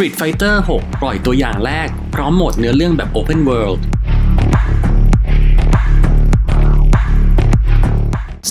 Street Fighter 6 ปล่อยตัวอย่างแรก พร้อมโหมดเนื้อเรื่องแบบ Open World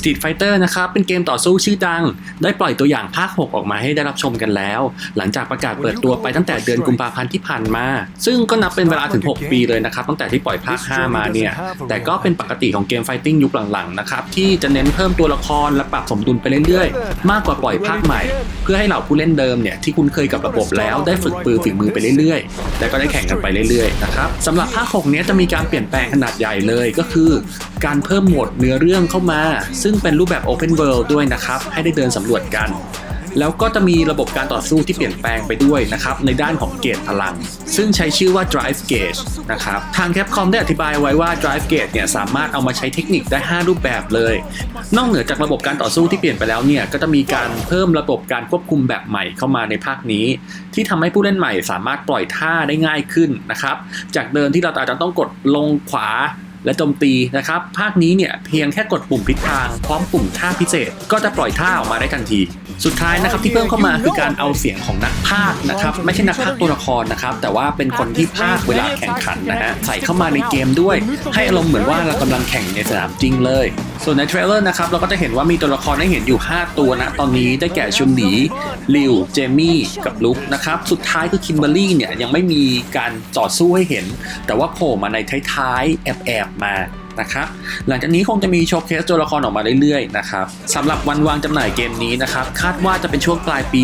Street Fighter นะครับ เป็นเกมต่อสู้ชื่อดัง ได้ปล่อยตัวอย่างภาค 6 ออกมาให้ได้รับชมกันแล้ว หลังจากประกาศเปิดตัวไปตั้งแต่เดือนกุมภาพันธ์ที่ผ่านมา ซึ่งก็นับเป็นเวลาถึง 6 ปีเลยนะครับ ตั้งแต่ที่ปล่อยภาค 5 มาเนี่ย แต่ก็เป็นปกติของเกมไฟติ้งยุคหลังๆนะครับ ที่จะเน้นเพิ่มตัวละครและปรับสมดุลไปเรื่อยๆ มากกว่าปล่อยภาคใหม่ เพื่อให้เหล่าผู้เล่นเดิมเนี่ยที่คุ้นเคยกับระบบแล้วได้ฝึกปือฝีมือไปเรื่อยๆ และก็ได้แข่งกันไปเรื่อยๆนะครับสำหรับภาค 6 เนี้ยจะมีการเปลี่ยนแปลงขนาดใหญ่เลยก็คือ การเพิ่มโหมดเนื้อเรื่องเข้ามา ซึ่งเป็นรูปแบบ Open World ด้วยนะครับ ให้ได้เดินสำรวจกัน แล้วก็จะมีระบบการต่อสู้ที่เปลี่ยนแปลงไปด้วยนะครับ ในด้านของเกจพลัง ซึ่งใช้ชื่อว่า Drive Gauge นะครับ ทาง Capcom ได้อธิบายไว้ว่า Drive Gauge เนี่ยสามารถเอามาใช้เทคนิคได้ 5 รูปแบบเลย นอกเหนือจากระบบการต่อสู้ที่เปลี่ยนไปแล้วเนี่ย ก็จะมีการเพิ่มระบบการควบคุมแบบใหม่เข้ามาในภาคนี้ ที่ทำให้ผู้เล่นใหม่สามารถปล่อยท่าได้ง่ายขึ้นนะครับ จากเดิมที่เราอาจจะต้องกดลงขวา และโจมตีนะครับ ภาคนี้เนี่ยเพียงแค่กดปุ่มทิศทางพร้อมปุ่มท่าพิเศษ ก็จะปล่อยท่าออกมาได้ทันที สุดท้ายนะครับที่เพิ่มเข้ามาคือการเอาเสียงของนักพากนะครับไม่ใช่นักพากตัวละครนะครับแต่ว่าเป็นคนที่พากเวลาแข่งขันนะฮะใส่เข้ามาในเกมด้วย ให้อารมณ์เหมือนว่าเรากำลังแข่งในสนามจริงเลยส่วนในเทรลเลอร์นะครับเราก็จะเห็นว่ามีตัวละครให้เห็นอยู่ 5 ตัวนะตอนนี้ได้แก่ชุนหลีลิวเจมี่กับลุกนะครับสุดท้ายคือคิมเบอร์รี่เนี่ยยังไม่มีการต่อสู้ให้เห็น แต่ว่าโผล่มาในท้ายๆ แอบๆมานะครับหลังจากนี้คงจะมีโชว์เคสตัวละครออกมาเรื่อยๆนะครับสำหรับวันวางจำหน่ายเกมนี้นะครับคาดว่าจะเป็นช่วงปลายปี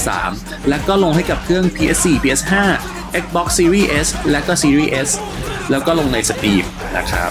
2023 และก็ลงให้กับเครื่อง PS4 PS5 Xbox Series S และก็ Series S แล้วก็ลงใน Steam นะครับ